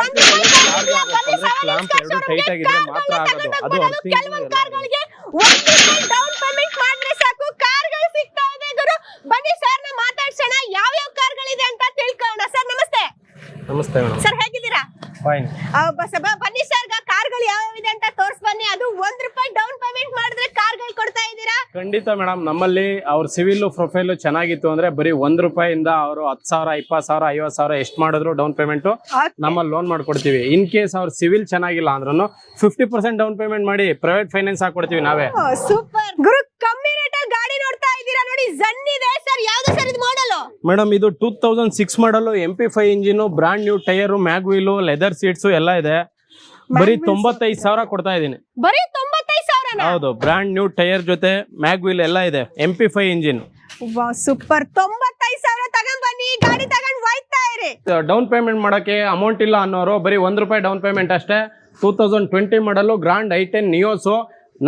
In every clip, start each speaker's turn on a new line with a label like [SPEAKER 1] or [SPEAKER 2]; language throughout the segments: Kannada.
[SPEAKER 1] ಒಂದು
[SPEAKER 2] ಕ್ಲಾಂಪ್ ಎರಡು ಟೈಟ್ ಆಗಿದ್ರೆ ಮಾತ್ರ ಆಗೋದು. ಅದು ಅರ್ಥಿಂಗ್
[SPEAKER 1] ಡೌನ್ ಪೇಮೆಂಟ್ ಮಾಡಿದ್ರೆ ಸಾಕು. ಕಾರ್ಗಳು ಸಿಗ್ತಾ ಇದೆ ಗುರು. ಬನ್ನಿ ಸರ್ನ ಮಾತಾಡ್ಸೋಣ. ಯಾವ ಯಾವ ಕಾರ್ಗಳಿದೆ ಅಂತ ತಿಳ್ಕೊಳ್ಳೋಣ. ಸರ್ ನಮಸ್ತೆ.
[SPEAKER 2] ನಮಸ್ತೆ ಮೇಡಮ್.
[SPEAKER 1] ಸರ್ ಹೇಗಿದ್ದೀರಾ?
[SPEAKER 2] ಫೈನ್
[SPEAKER 1] ಬನ್ನಿ ಸರ್ ಕಾರ್ಗಳು ಯಾವ ಇದೆ ಅಂತ ತೋರ್ಸ್ ಬನ್ನಿ ಅದು ಒಂದ್ ರೂಪಾಯಿ ಡೌನ್ ಪೇಮೆಂಟ್ ಮಾಡಿದ್ರೆ ಕಾರ್ಗಳು ಕೊಡ್ತಾ ಇದ್ದೀರಾ
[SPEAKER 2] ಖಂಡಿತ ಮೇಡಮ್ ನಮ್ಮಲ್ಲಿ ಅವ್ರ ಸಿವಿಲ್ ಪ್ರೊಫೈಲ್ ಚೆನ್ನಾಗಿತ್ತು ಅಂದ್ರೆ ಬರೀ ಒಂದ್ ರೂಪಾಯಿಂದ ಅವರು ಹತ್ತು ಸಾವಿರ ಇಪ್ಪತ್ತು ಸಾವಿರ ಐವತ್ತು ಸಾವಿರ ಎಷ್ಟು ಮಾಡಿದ್ರು ಡೌನ್ ಪೇಮೆಂಟ್. ನಮ್ಮಲ್ಲಿ ಲೋನ್ ಮಾಡ್ಕೊಡ್ತೀವಿ. ಇನ್ ಕೇಸ್ ಅವ್ರ ಸಿವಿಲ್ ಚೆನ್ನಾಗಿಲ್ಲ ಅಂದ್ರೂ ಫಿಫ್ಟಿ ಪರ್ಸೆಂಟ್ ಡೌನ್ ಪೇಮೆಂಟ್ ಮಾಡಿ ಪ್ರೈವೇಟ್ ಫೈನಾನ್ಸ್ ಹಾಕೊಡ್ತೀವಿ ನಾವೇ.
[SPEAKER 1] ಸೂಪರ್. ಗುರು ಕಮ್ಮಿ ರೇಟ್ ಗಾಡಿ ನೋಡ್ತಾ ಇದ್ದೀರಾ ನೋಡಿ ಜನ್ ಇದೆ ಸರ್. ಯಾವ್ದು ಸರ್ ಇದು ಮಾಡಲು
[SPEAKER 2] ಮೇಡಮ್ ಇದು two thousand six model M P five engine brand new tyre mag wheel leather seats ಎಲ್ಲ ಇದೆ. ಬರೀ ತೊಂಬತ್ತೈದು ಸಾವಿರ ಕೊಡ್ತಾ ಇದೀನಿ
[SPEAKER 1] ಬರೀ
[SPEAKER 2] ಹೌದು ಬ್ರಾಂಡ್ ನ್ಯೂ ಟೈರ್ ಜೊತೆ ಮ್ಯಾಗ್ ವೀಲ್ ಎಲ್ಲ ಇದೆ M P five engine
[SPEAKER 1] super ತೊಂಬತ್ತೈದು ಸಾವಿರ ತಗೊಂಡ್ ಬನ್ನಿ ಗಾಡಿ ತಗೊಂಡ್ ಹೋಯ್ತಾ ಇರಿ.
[SPEAKER 2] ಡೌನ್ ಪೇಮೆಂಟ್ ಮಾಡೋಕ್ಕೆ ಅಮೌಂಟ್ ಇಲ್ಲ ಅನ್ನೋರು ಬರೀ ಒಂದ್ ರೂಪಾಯಿ ಡೌನ್ ಪೇಮೆಂಟ್ ಅಷ್ಟೇ. Two thousand twenty model Grand i ten Nios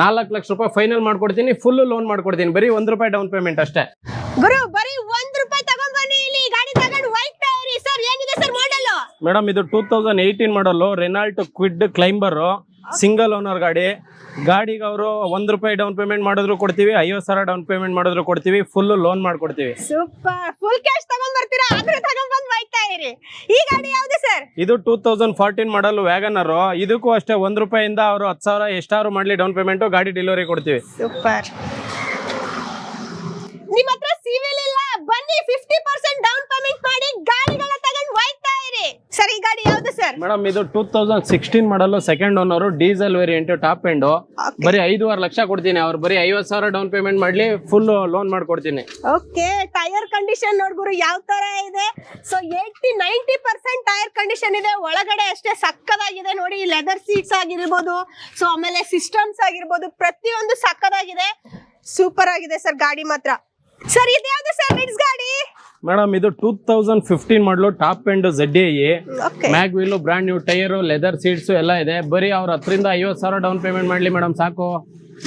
[SPEAKER 2] ನಾಲ್ಕು ಲಕ್ಷ ರೂಪಾಯಿ ಫೈನಲ್ ಮಾಡ್ಕೊಡ್ತೀನಿ ಫುಲ್ ಲೋನ್ ಮಾಡ್ಕೊಡ್ತೀನಿ ಬರೀ ಒಂದ್ ರೂಪಾಯಿ ಡೌನ್ ಪೇಮೆಂಟ್ ಅಷ್ಟೇ.
[SPEAKER 1] ಗುರು ಬರೀ ಒಂದ್ ರೂಪಾಯಿ ತಗೊಂಡ್ ಬನ್ನಿ ಇಲ್ಲಿ ಗಾಡಿ ತಗೊಂಡ್ ಹೋಯ್ತಾ ಇರಿ. ಸರ್ ಏನಿದೆ ಸರ್ ಮಾಡಲು
[SPEAKER 2] ಮೇಡಮ್ ಇದು two thousand eighteen model Renault Kwid climber single owner ಗಾಡಿ. ಗಾಡಿಗೆ ಅವರು ಒಂದ್ ರೂಪಾಯಿ ಡೌನ್ ಪೇಮೆಂಟ್ ಮಾಡಿದ್ರು ಕೊಡ್ತೀವಿ ಐವತ್ತು ಸಾವಿರ ಡೌನ್ ಪೇಮೆಂಟ್ ಮಾಡಿದ್ರು ಕೊಡ್ತೀವಿ ಫುಲ್ ಲೋನ್ ಮಾಡ್ಕೊಡ್ತೀವಿ.
[SPEAKER 1] ಸೂಪರ್ ಫುಲ್ ಕ್ಯಾಶ್ ತಗೊಂಡ್ ಬರ್ತೀರಾ? ಆದ್ರೂ ತಗೊಂಡ್ ಬಂದ್ ಹೋಯ್ತಾ ಇರಿ. ಈ ಗಾಡಿ ಯಾವ್ದು ಸರ್?
[SPEAKER 2] ಇದು ಟೂ ತೌಸಂಡ್ ಫಾರ್ಟೀನ್ ಮಾಡಲು ವ್ಯಾಗನರು ಇದಕ್ಕೂ ಅಷ್ಟೇ ಒಂದ್ ರೂಪಾಯಿಂದ ಅವರು ಹತ್ತು ಸಾವಿರ ಎಷ್ಟಾರು ಮಾಡ್ಲಿ ಡೌನ್ ಪೇಮೆಂಟ್ ಗಾಡಿ ಡೆಲಿವರಿ ಕೊಡ್ತೀವಿ.
[SPEAKER 1] ಸೂಪರ್ ನಿಮ್ಮ ಹತ್ರ ಸಿವಿಲ್ ಇಲ್ಲ ಬನ್ನಿ ಫಿಫ್ಟಿ ಪರ್ಸೆಂಟ್ ಡೌನ್ ಪೇಮೆಂಟ್ ಮಾಡಿ ಗಾಡಿಗಳ ತಗೊಂಡ್ ಹೋಯ್ತಾ ಇರಿ ಸರ್ ಈ ಗಾಡಿ ಯಾವ್ದು ಸರ್
[SPEAKER 2] ಮೇಡಮ್ ಇದು two thousand sixteen model second owner diesel variant top end ಬರೀ ಐದುವರೆ ಲಕ್ಷ ಕೊಡ್ತೀನಿ ಅವ್ರು. ಬರೀ ಐವತ್ ಸಾವಿರ ಡೌನ್ ಪೇಮೆಂಟ್ ಮಾಡಲಿ ಫುಲ್ ಲೋನ್ ಮಾಡ್ಕೊಡ್ತೀನಿ.
[SPEAKER 1] ಓಕೆ ಟೈರ್ ಕಂಡೀಷನ್ ನೋಡ್ಗುರು ಯಾವ ತರ ಇದೆ? So eighty ninety percent tyre condition ಇದೆ. ಒಳಗಡೆ ಅಷ್ಟೇ ಸಕ್ಕದಾಗಿದೆ ನೋಡಿ ಲೆದರ್ ಸೀಟ್ಸ್ ಆಗಿರ್ಬೋದು ಸೊ ಆಮೇಲೆ ಸಿಸ್ಟಮ್ಸ್ ಆಗಿರ್ಬೋದು ಪ್ರತಿಯೊಂದು ಸಕ್ಕದಾಗಿದೆ. ಸೂಪರ್ ಆಗಿದೆ ಸರ್ ಗಾಡಿ ಮಾತ್ರ. ಸರ್ ಇದ್ಯಾವ್ದು ಸರ್ ರಿಡ್ಸ್ ಗಾಡಿ?
[SPEAKER 2] ಮೇಡಮ್ ಇದು two thousand fifteen model top end Z A mag wheel brand new tyre leather seats ಎಲ್ಲ ಇದೆ. ಬರೀ ಅವ್ರ ಹತ್ತರಿಂದ ಐವತ್ತು ಸಾವಿರ ಡೌನ್ ಪೇಮೆಂಟ್ ಮಾಡಲಿ ಮೇಡಮ್ ಸಾಕು.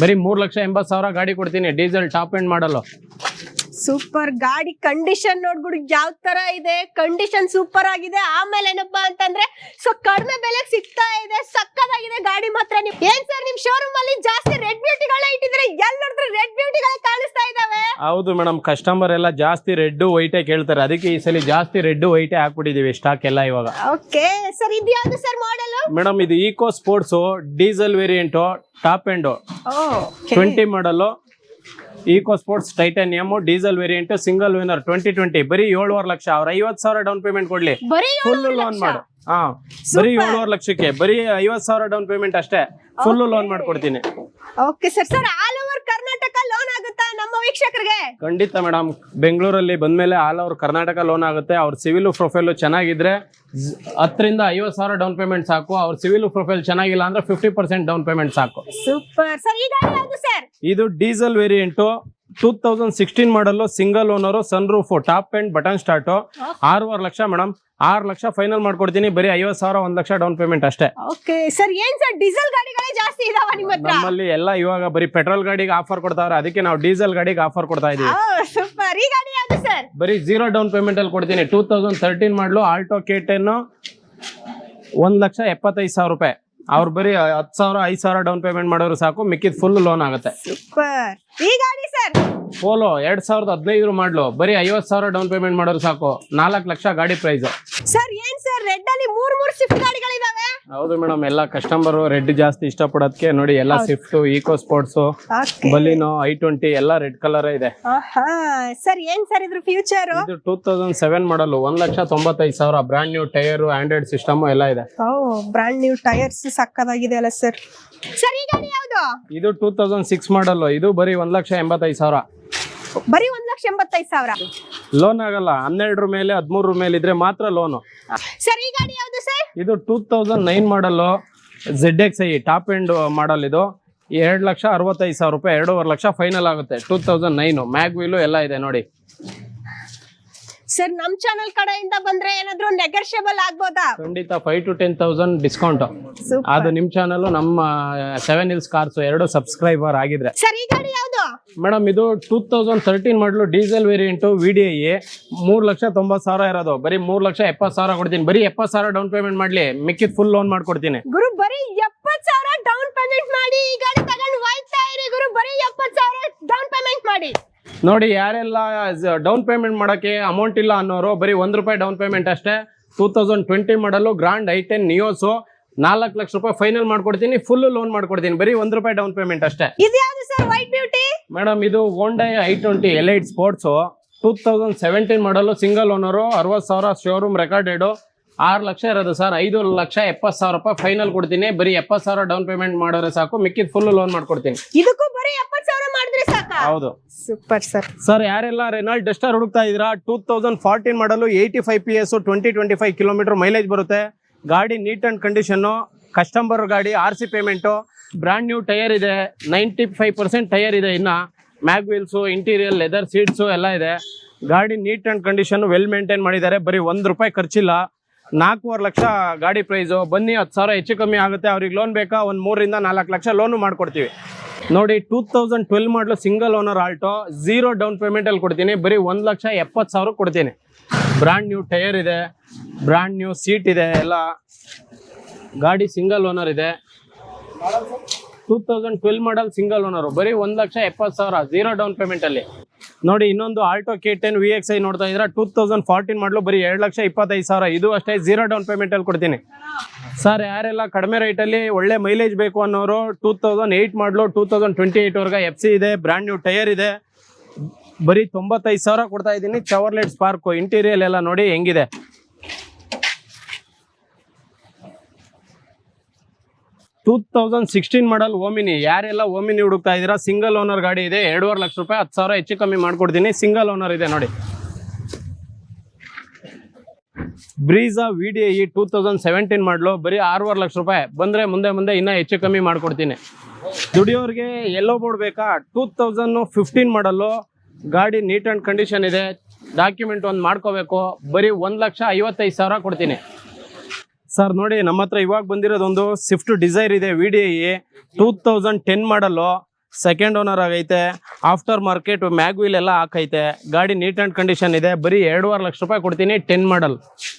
[SPEAKER 2] ಬರೀ ಮೂರು ಲಕ್ಷ ಎಂಬತ್ತು ಸಾವಿರ ಗಾಡಿ ಕೊಡ್ತೀನಿ diesel top end model.
[SPEAKER 1] Super ಗಾಡಿ ಕಂಡೀಷನ್ ನೋಡ್ಬಿಡು ಯಾವ ತರ ಇದೆ? ಕಂಡೀಷನ್ ಸೂಪರ್ ಆಗಿದೆ. ಆಮೇಲೆ ಏನಪ್ಪಾ ಅಂತಂದ್ರೆ ಸೊ ಕಡಿಮೆ ಬೆಲೆಗೆ ಸಿಗ್ತಾ ಇದೆ ಸಕ್ಕದಾಗಿದೆ ಗಾಡಿ ಮಾತ್ರ ನೀವು ಏನ್ ಸರ್ ನಿಮ್ ಶೋರೂಮ್ ಅಲ್ಲಿ ಜಾಸ್ತಿ ರೆಡ್ ಬ್ಯೂಟಿಗಳೇ ಇಟ್ಟಿದ್ರೆ ಎಲ್ಲಿ ನೋಡಿದ್ರೆ ರೆಡ್ ಬ್ಯೂಟಿಗಳೇ ಕಾಣಿಸ್ತಾ ಇದಾವೆ
[SPEAKER 2] ಹೌದು ಮೇಡಮ್ ಕಸ್ಟಮರ್ ಎಲ್ಲ ಜಾಸ್ತಿ ರೆಡ್ ವೈಟೇ ಕೇಳ್ತಾರೆ. ಅದಕ್ಕೆ ಈ ಸಲ ಜಾಸ್ತಿ ರೆಡ್ ವೈಟೇ ಹಾಕ್ಬಿಟ್ಟಿದೀವಿ ಸ್ಟಾಕ್ ಎಲ್ಲ ಇವಾಗ.
[SPEAKER 1] ಓಕೆ ಸರ್ ಇದು ಯಾವ್ದು ಸರ್ ಮಾಡಲ್
[SPEAKER 2] ಮೇಡಮ್ ಇದು EcoSport diesel variant top end twenty model EcoSport titanium diesel variant single winner twenty twenty ಬರೀ ಏಳುವರೆ ಲಕ್ಷ. ಅವ್ರ ಐವತ್ತು ಸಾವಿರ ಡೌನ್ ಪೇಮೆಂಟ್ ಕೊಡ್ಲಿ. ಫುಲ್ ಲೋನ್ ಮಾಡು. ಹಾ ಬರೀ ಏಳುವರೆ ಲಕ್ಷಕ್ಕೆ. ಬರೀ ಐವತ್ ಸಾವಿರ ಡೌನ್ ಪೇಮೆಂಟ್ ಅಷ್ಟೇ. ಫುಲ್ ಲೋನ್ ಮಾಡ್ಕೊಡ್ತೀನಿ.
[SPEAKER 1] Okay sir sir all over Karnataka loan ಆಗುತ್ತಾ ನಮ್ಮ ವೀಕ್ಷಕರಿಗೆ.
[SPEAKER 2] ಖಂಡಿತ ಮೇಡಮ್. ಬೆಂಗಳೂರಲ್ಲಿ ಬಂದ್ಮೇಲೆ ಆಲ್ ಓವರ್ ಕರ್ನಾಟಕ ಲೋನ್ ಆಗುತ್ತೆ. ಅವ್ರ ಸಿವಿಲ್ ಪ್ರೊಫೈಲ್ ಚೆನ್ನಾಗಿದ್ರೆ ಹತ್ತರಿಂದ ಐವತ್ ಸಾವಿರ ಡೌನ್ ಪೇಮೆಂಟ್ ಸಾಕು. ಅವ್ರ ಸಿವಿಲ್ ಪ್ರೊಫೈಲ್ ಚೆನ್ನಾಗಿಲ್ಲ ಅಂದ್ರೆ ಫಿಫ್ಟಿ ಪರ್ಸೆಂಟ್ ಡೌನ್ ಪೇಮೆಂಟ್ ಸಾಕು.
[SPEAKER 1] ಸೂಪರ್ ಸರ್ ಈ ಗಾಡಿ ಯಾವ್ದು ಸರ್
[SPEAKER 2] ಇದು diesel variant two thousand sixteen model single owner sunroof top and button start ಆರೂವರೆ ಲಕ್ಷ ಮೇಡಮ್ ಆರು ಲಕ್ಷ ಫೈನಲ್ ಮಾಡ್ಕೊಡ್ತೀನಿ. ಬರೀ ಐವತ್ ಸಾವಿರ ಒಂದ್ ಲಕ್ಷ ಡೌನ್ ಪೇಮೆಂಟ್ ಅಷ್ಟೇ.
[SPEAKER 1] ಓಕೆ ಸರ್ ಏನ್ ಸರ್ ಡೀಸೆಲ್ ಗಾಡಿಗಳೇ ಜಾಸ್ತಿ ಇದಾವ ನಿಮ್ಮ ಹತ್ರ?
[SPEAKER 2] ನಮ್ಮಲ್ಲಿ ಎಲ್ಲ ಇವಾಗ ಬರೀ ಪೆಟ್ರೋಲ್ ಗಾಡಿಗೆ ಆಫರ್ ಕೊಡ್ತಾವ್ರೆ. ಅದಕ್ಕೆ ನಾವು ಡೀಸೆಲ್ ಗಾಡಿಗೆ ಆಫರ್ ಕೊಡ್ತಾ ಇದೀವಿ.
[SPEAKER 1] ಸೂಪರ್ ಈ ಗಾಡಿ ಯಾವ್ದು ಸರ್
[SPEAKER 2] ಬರೀ ಜೀರೋ ಡೌನ್ ಪೇಮೆಂಟ್ ಅಲ್ಲಿ ಕೊಡ್ತೀನಿ. Two thousand thirteen model Alto K ten ಒಂದ್ ಲಕ್ಷ ಎಪ್ಪತ್ತೈದು ಸಾವಿರ ರೂಪಾಯಿ. ಅವ್ರು ಬರೀ ಹತ್ತು ಸಾವಿರ ಐದು ಸಾವಿರ ಡೌನ್ ಪೇಮೆಂಟ್ ಮಾಡೋರು ಸಾಕು. ಮಿಕ್ಕಿದ ಫುಲ್ ಲೋನ್ ಆಗುತ್ತೆ.
[SPEAKER 1] ಸೂಪರ್ ಈ ಗಾಡಿ ಸರ್
[SPEAKER 2] ಪೋಲೋ ಎರಡ್ ಸಾವಿರದ ಹದಿನೈದು ಮಾಡ್ಲು. ಬರೀ ಐವತ್ ಸಾವಿರ ಡೌನ್ ಪೇಮೆಂಟ್ ಮಾಡೋರು ಸಾಕು. ನಾಲ್ಕು ಲಕ್ಷ ಗಾಡಿ ಪ್ರೈಸ್
[SPEAKER 1] ಸರ್ ಏನ್ ಸರ್ ರೆಡ್ ಅಲ್ಲಿ ಮೂರ್ ಮೂರ್ ಗಾಡಿಗಳು ಗಾಡಿಗಳಿದಾವೆ.
[SPEAKER 2] ಹೌದು ಮೇಡಮ್ ಎಲ್ಲ ಕಸ್ಟಮರ್ ರೆಡ್ ಜಾಸ್ತಿ ಇಷ್ಟಪಡೋದಕ್ಕೆ ನೋಡಿ ಎಲ್ಲ Swift EcoSport Baleno i twenty ಎಲ್ಲ ರೆಡ್ ಕಲರ್ ಇದೆ.
[SPEAKER 1] ಸರ್ ಏನ್ ಸರ್ ಇದ್ರ ಫ್ಯೂಚರ್
[SPEAKER 2] ಇದು ಟೂ ತೌಸಂಡ್ ಸೆವೆನ್ ಮಾಡಲು ಒಂದ್ ಲಕ್ಷ ತೊಂಬತ್ತೈದು ಸಾವಿರ. Brand new tyre Android system ಎಲ್ಲ ಇದೆ.
[SPEAKER 1] ಬ್ರಾಂಡ್ ನ್ಯೂ ಟೈರ್ಸ್ ಸಕ್ಕದಾಗಿದೆ ಅಲ್ಲ ಸರ್ ಸರ್ ಈ ಗಾಡಿ ಯಾವ್ದು
[SPEAKER 2] ಇದು ಟೂ ತೌಸಂಡ್ ಸಿಕ್ಸ್ ಮಾಡಲ್ ಇದು ಬರೀ ಒಂದ್ ಲಕ್ಷ ಎಂಬತ್ತೈದು ಸಾವಿರ.
[SPEAKER 1] ಬರೀ ಒಂದ್ ಲಕ್ಷ ಎಂಬತ್ತೈದು ಸಾವಿರ.
[SPEAKER 2] ಲೋನ್ ಆಗಲ್ಲ. ಹನ್ನೆರಡರ ಮೇಲೆ ಹದಿಮೂರರ ಮೇಲೆ ಇದ್ರೆ ಮಾತ್ರ ಲೋನು
[SPEAKER 1] ಸರ್ ಈ ಗಾಡಿ ಯಾವ್ದು ಸರ್
[SPEAKER 2] ಇದು two thousand nine model Z X I top end model ಇದು. ಎರಡು ಲಕ್ಷ ಅರವತ್ತೈದು ಸಾವಿರ ರೂಪಾಯಿ ಎರಡೂವರೆ ಲಕ್ಷ ಫೈನಲ್ ಆಗುತ್ತೆ. Two thousand nine mag wheel ಎಲ್ಲ ಇದೆ ನೋಡಿ.
[SPEAKER 1] ಸರ್ ನಮ್ ಚಾನಲ್ ಕಡೆಯಿಂದ ಬಂದ್ರೆ ಏನಾದ್ರು ನೆಗೋಷಿಯಬಲ್ ಆಗ್ಬೋದಾ?
[SPEAKER 2] ಖಂಡಿತ five to ten thousand discount ಅದು ನಿಮ್ ಚಾನಲ್ ನಮ್ಮ ಸೆವೆನ್ ಹಿಲ್ಸ್ ಕಾರ್ಸ್ ಎರಡು ಸಬ್ಸ್ಕ್ರೈಬರ್ ಆಗಿದ್ರೆ.
[SPEAKER 1] ಸರ್ ಈ ಗಾಡಿ ಯಾವ್ದು?
[SPEAKER 2] ಮೇಡಮ್ ಇದು two thousand thirteen model diesel variant V D I ಮೂರು ಲಕ್ಷ ತೊಂಬತ್ತು ಸಾವಿರ ಇರೋದು. ಬರೀ ಮೂರು ಲಕ್ಷ ಎಪ್ಪತ್ತು ಸಾವಿರ ಕೊಡ್ತೀನಿ. ಬರೀ ಎಪ್ಪತ್ತು ಸಾವಿರ ಡೌನ್ ಪೇಮೆಂಟ್ ಮಾಡಲಿ. ಮಿಕ್ಕಿದ ಫುಲ್ ಲೋನ್ ಮಾಡ್ಕೊಡ್ತೀನಿ.
[SPEAKER 1] ಗುರು ಬರೀ ಎಪ್ಪತ್ ಸಾವಿರ ಡೌನ್ ಪೇಮೆಂಟ್ ಮಾಡಿ. ಈ ಗಾಡಿ ತಗೊಂಡು ಹೋಯ್ತಾ ಇರಿ ಗುರು. ಬರೀ ಎಪ್ಪತ್ ಸಾವಿರ ಡೌನ್ ಪೇಮೆಂಟ್ ಮಾಡಿ.
[SPEAKER 2] ನೋಡಿ ಯಾರೆಲ್ಲ ಡೌನ್ ಪೇಮೆಂಟ್ ಮಾಡೋಕ್ಕೆ ಅಮೌಂಟ್ ಇಲ್ಲ ಅನ್ನೋರು ಬರೀ ಒಂದು ರೂಪಾಯಿ ಡೌನ್ ಪೇಮೆಂಟ್ ಅಷ್ಟೇ. Two thousand twenty model Grand i ten Nios ನಾಲ್ಕು ಲಕ್ಷ ರೂಪಾಯಿ ಫೈನಲ್ ಮಾಡ್ಕೊಡ್ತೀನಿ ಫುಲ್ ಲೋನ್ ಮಾಡ್ಕೊಡ್ತೀನಿ. ಬರೀ ಒಂದು ರೂಪಾಯಿ ಡೌನ್ ಪೇಮೆಂಟ್ ಅಷ್ಟೇ. ಮೇಡಮ್ ಇದು Hyundai i twenty Elite Sports two thousand seventeen model single owner ಅರವತ್ತು ಸಾವಿರ ಶೋರೂಮ್ ರೆಕಾರ್ಡೆಡು ಆರು ಲಕ್ಷ ಇರೋದು ಸರ್ ಐದು ಲಕ್ಷ ಎಪ್ಪತ್ತು ಸಾವಿರ ರೂಪಾಯಿ ಫೈನಲ್ ಕೊಡ್ತೀನಿ. ಬರೀ ಎಪ್ಪತ್ತು ಸಾವಿರ ಡೌನ್ ಪೇಮೆಂಟ್ ಮಾಡೋರೆ ಸಾಕು. ಮಿಕ್ಕಿದ ಫುಲ್ ಲೋನ್ ಮಾಡ್ಕೊಡ್ತೀನಿ.
[SPEAKER 1] ಇದಕ್ಕೂ ಬರೀ ಎಪ್ಪತ್ತು ಸಾವಿರ ಮಾಡಿದ್ರೆ ಸಾಕಾ?
[SPEAKER 2] ಹೌದು.
[SPEAKER 1] ಸೂಪರ್ ಸರ್
[SPEAKER 2] ಸರ್ ಯಾರೆಲ್ಲ ರೆನಾಲ್ಡ್ ಡಸ್ಟರ್ ಹುಡುಕ್ತಾ ಇದ್ದೀರಾ? Two thousand fourteen model eighty five P S twenty twenty five kilometre mileage ಬರುತ್ತೆ. ಗಾಡಿ ನೀಟ್ ಆ್ಯಂಡ್ ಕಂಡೀಷನ್ನು ಕಸ್ಟಮರ್ ಗಾಡಿ R C payment brand new tyre ಇದೆ. ನೈಂಟಿ ಫೈವ್ ಪರ್ಸೆಂಟ್ ಟೈರ್ ಇದೆ ಇನ್ನು. Mag wheels interior leather seats ಎಲ್ಲ ಇದೆ. ಗಾಡಿ neat and condition well maintain ಮಾಡಿದ್ದಾರೆ. ಬರೀ ಒಂದು ರೂಪಾಯಿ ಖರ್ಚಿಲ್ಲ. ನಾಲ್ಕೂವರೆ ಲಕ್ಷ ಗಾಡಿ ಪ್ರೈಸು ಬನ್ನಿ, ಹತ್ತು ಸಾವಿರ ಹೆಚ್ಚು ಕಮ್ಮಿ ಆಗುತ್ತೆ. ಅವ್ರಿಗೆ ಲೋನ್ ಬೇಕಾ? ಒಂದು ಮೂರರಿಂದ ನಾಲ್ಕು ಲಕ್ಷ ಲೋನು ಮಾಡ್ಕೊಡ್ತೀವಿ. ನೋಡಿ two thousand twelve model single owner Alto zero down ಪೇಮೆಂಟಲ್ಲಿ ಕೊಡ್ತೀನಿ. ಬರೀ ಒಂದು ಲಕ್ಷ ಎಪ್ಪತ್ತು ಸಾವಿರ ಕೊಡ್ತೀನಿ. ಬ್ರ್ಯಾಂಡ್ ನ್ಯೂ ಟೈರ್ ಇದೆ. ಬ್ರ್ಯಾಂಡ್ ನ್ಯೂ ಸೀಟ್ ಇದೆ ಎಲ್ಲ. ಗಾಡಿ ಸಿಂಗಲ್ ಓನರ್ ಇದೆ. Two thousand twelve model single owner ಬರೀ ಒಂದು ಲಕ್ಷ ಎಪ್ಪತ್ತು ಸಾವಿರ ಝೀರೋ ಡೌನ್ ಪೇಮೆಂಟಲ್ಲಿ ನೋಡಿ, ಇನ್ನೊಂದು Alto K ten V X I ನೋಡ್ತಾ ಇದ್ರೆ ಟೂ ತೌಸಂಡ್ ಫಾರ್ಟೀನ್ ಮಾಡಲು ಬರೀ ಎರಡು ಲಕ್ಷ ಇಪ್ಪತ್ತೈದು ಸಾವಿರ. ಇದು ಅಷ್ಟೇ ಜೀರೋ ಡೌನ್ ಪೇಮೆಂಟ್ ಅಲ್ಲಿ ಕೊಡ್ತೀನಿ. ಸರ್ ಯಾರೆಲ್ಲ ಕಡಿಮೆ ರೇಟಲ್ಲಿ ಒಳ್ಳೆ ಮೈಲೇಜ್ ಬೇಕು ಅನ್ನೋರು two thousand eight model two thousand twenty ಏಯ್ಟ್ವರೆಗೆ F C ಇದೆ ಬ್ರ್ಯಾಂಡ್ ನ್ಯೂ ಟೈರ್ ಇದೆ. ಬರೀ ತೊಂಬತ್ತೈದು ಸಾವಿರ ಕೊಡ್ತಾ ಇದ್ದೀನಿ. ಚವರ್ಲೆಟ್ ಸ್ಪಾರ್ಕು ಇಂಟೀರಿಯಲ್ ಎಲ್ಲ ನೋಡಿ ಹೆಂಗಿದೆ. Two thousand sixteen model Omni ಯಾರೆಲ್ಲ ಓಮಿನಿ ಹುಡುಕ್ತಾ ಇದ್ದೀರಾ? ಸಿಂಗಲ್ ಓನರ್ ಗಾಡಿ ಇದೆ. ಎರಡೂವರೆ ಲಕ್ಷ ರೂಪಾಯಿ, ಹತ್ತು ಸಾವಿರ ಹೆಚ್ಚು ಕಮ್ಮಿ ಮಾಡ್ಕೊಡ್ತೀನಿ. ಸಿಂಗಲ್ ಓನರ್ ಇದೆ ನೋಡಿ. Brezza V D I two thousand seventeen model ಬರೀ ಆರೂವರೆ ಲಕ್ಷ ರೂಪಾಯಿ. ಬಂದರೆ ಮುಂದೆ ಮುಂದೆ ಇನ್ನೂ ಹೆಚ್ಚು ಕಮ್ಮಿ ಮಾಡಿಕೊಡ್ತೀನಿ. ದುಡಿಯೋರಿಗೆ ಎಲ್ಲೋ ಬೋರ್ಡ್ ಬೇಕಾ? ಟೂ ತೌಸಂಡ್ ಫಿಫ್ಟೀನ್ ಮಾಡಲು ಗಾಡಿ ನೀಟ್ ಆ್ಯಂಡ್ ಕಂಡೀಷನ್ ಇದೆ. ಡಾಕ್ಯುಮೆಂಟ್ ಒಂದು ಮಾಡ್ಕೋಬೇಕು. ಬರೀ ಒಂದು ಲಕ್ಷ ಐವತ್ತೈದು ಸಾವಿರ ಕೊಡ್ತೀನಿ. ಸರ್ ನೋಡಿ, ನಮ್ಮ ಹತ್ರ ಇವಾಗ ಬಂದಿರೋದೊಂದು ಸ್ವಿಫ್ಟ್ ಡಿಸೈರ್ ಇದೆ V D I two thousand ten model second owner ಆಗೈತೆ. ಆಫ್ಟರ್ ಮಾರ್ಕೆಟ್ ಮ್ಯಾಗ್ ವೀಲ್ ಎಲ್ಲ ಹಾಕೈತೆ. ಗಾಡಿ ನೀಟ್ ಆ್ಯಂಡ್ ಕಂಡೀಷನ್ ಇದೆ. ಬರೀ ಎರಡೂವರೆ ಲಕ್ಷ ರೂಪಾಯಿ ಕೊಡ್ತೀನಿ ಟೆನ್ ಮಾಡಲ್